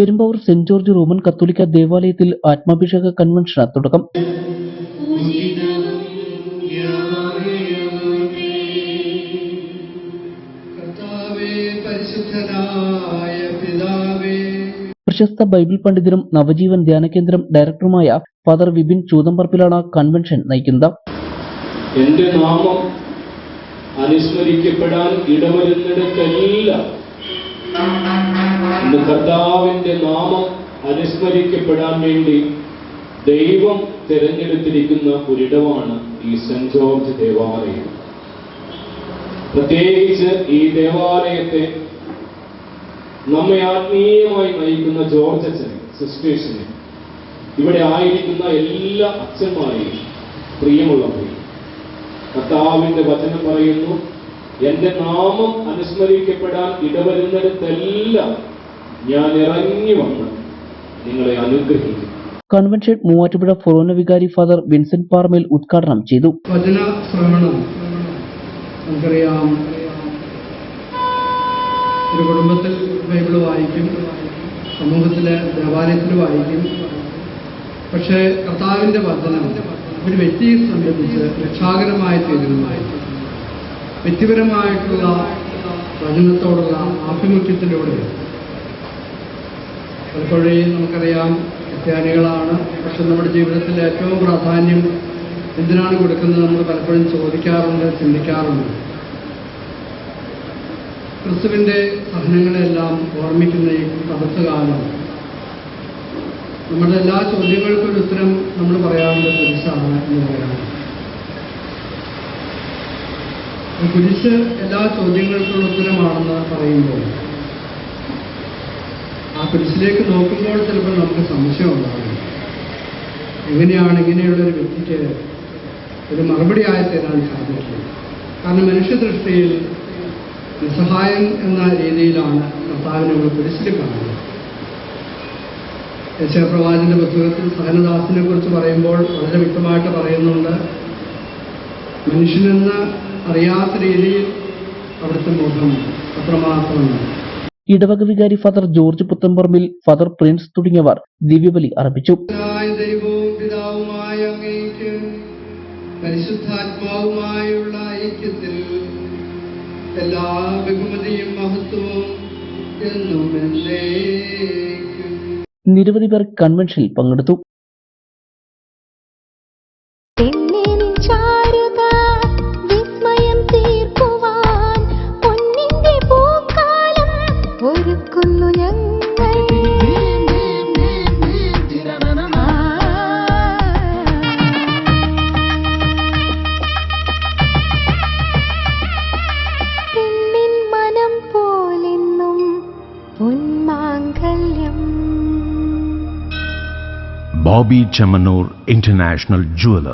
Perumbavoor saint George Roman കത്തോലിക്ക ദേവാലയത്തിൽ ആത്മാഭിഷേക കൺവെൻഷന് തുടക്കം. പ്രശസ്ത ബൈബിൾ പണ്ഡിതനും നവജീവൻ ധ്യാന കേന്ദ്രം ഡയറക്ടറുമായ ഫാദർ വിപിൻ ചൂതമ്പറപ്പിലാണ് കൺവെൻഷൻ നയിക്കുന്നത്. എന്റെ നാമം അനുസ്മരിക്കപ്പെടാൻ ഇടവരുന്നിടത്തെല്ലാം ഇന്ന് കർത്താവിന്റെ നാമം അനുസ്മരിക്കപ്പെടാൻ വേണ്ടി ദൈവം തിരഞ്ഞെടുത്തിരിക്കുന്ന ഒരിടമാണ് ഈ സെന്റ് ജോർജ് ദേവാലയം. പ്രത്യേകിച്ച് ഈ ദേവാലയത്തെ നമ്മെ ആത്മീയമായി നയിക്കുന്ന ജോർജ് അച്ഛനെ സിസ്റ്റേഴ്സിനെ ഇവിടെ ആയിരിക്കുന്ന എല്ലാ അച്ഛന്മാരെയും പ്രിയമുള്ളവരെയും കർത്താവിന്റെ വചനം പറയുന്നു എന്റെ നാമം അനുസ്മരിക്കപ്പെടാൻ ഇടവരുന്നിടത്തെല്ലാം ഞാൻ ഇറങ്ങി വന്ന് നിങ്ങളെ അനുഗ്രഹിക്കും. കൺവെൻഷൻ മൂവാറ്റുപുഴ ഫൊറോന വികാരി ഫാദർ വിൻസെന്റ് പാർമേൽ ഉദ്ഘാടനം ചെയ്തു. വചന ശ്രവണം നമുക്കറിയാം. ഒരു കുടുംബത്തിൽ ബൈബിൾ വായിക്കും സമൂഹത്തിലെ ദേവാലയത്തിൽ വായിക്കും. പക്ഷേ കർത്താവിന്റെ വചനം ഒരു വ്യക്തിയെ സംബന്ധിച്ച് രക്ഷാകരമായ തീരുമാനമായി വ്യക്തിപരമായിട്ടുള്ള വചനത്തോടുള്ള ആഭിമുഖ്യത്തിലൂടെ പലപ്പോഴും നമുക്കറിയാം ക്രിസ്ത്യാനികളാണ്. പക്ഷെ നമ്മുടെ ജീവിതത്തിൽ ഏറ്റവും പ്രാധാന്യം എന്തിനാണ് കൊടുക്കുന്നത് നമ്മൾ പലപ്പോഴും ചോദിക്കാറുണ്ട് ചിന്തിക്കാറുണ്ട്. ക്രിസ്തുവിന്റെ സഹനങ്ങളെല്ലാം ഓർമ്മിക്കുന്ന ഈ തപസ് കാലം നമ്മുടെ എല്ലാ ചോദ്യങ്ങൾക്കും ഒരു ഉത്തരം നമ്മൾ പറയാറുണ്ട് കുരിശാണ് എന്ന് ഈ കുരിശ് എല്ലാ ചോദ്യങ്ങൾക്കുള്ള ഉത്തരമാണെന്ന് പറയുമ്പോൾ ആ കുരിശിലേക്ക് നോക്കുമ്പോൾ ചിലപ്പോൾ നമുക്ക് സംശയം ഉണ്ടാകും. എങ്ങനെയാണ് ഇങ്ങനെയുള്ള ഒരു വ്യക്തിക്ക് ഒരു മറുപടി ആയി തരാൻ സാധിക്കും കാരണം മനുഷ്യദൃഷ്ടിയിൽ നിസ്സഹായം എന്ന രീതിയിലാണ് കർത്താവിനെ നമ്മൾ കുരിശിൽ കാണുന്നത്. യശപ്രവാചന്റെ പുസ്തകത്തിൽ സഹനദാസിനെ കുറിച്ച് പറയുമ്പോൾ വളരെ വ്യക്തമായിട്ട് പറയുന്നുണ്ട് മനുഷ്യനെന്ന് അറിയാത്ത രീതിയിൽ അവിടുത്തെ മുഖം അത്രമാത്രമാണ്. ഇടവക വികാരി father George Puthamparambil father Prince തുടങ്ങിയവർ ദിവ്യബലി അർപ്പിച്ചു. പരിശുദ്ധാത്മാവുമായുള്ള ഐക്യത്തിൽ എല്ലാ ബഹുമതിയും മഹത്വവും നിരവധി പേർ കൺവെൻഷനിൽ പങ്കെടുത്തു. പൊന്മാങ്കല്യം Bobby Chamanur International Jeweler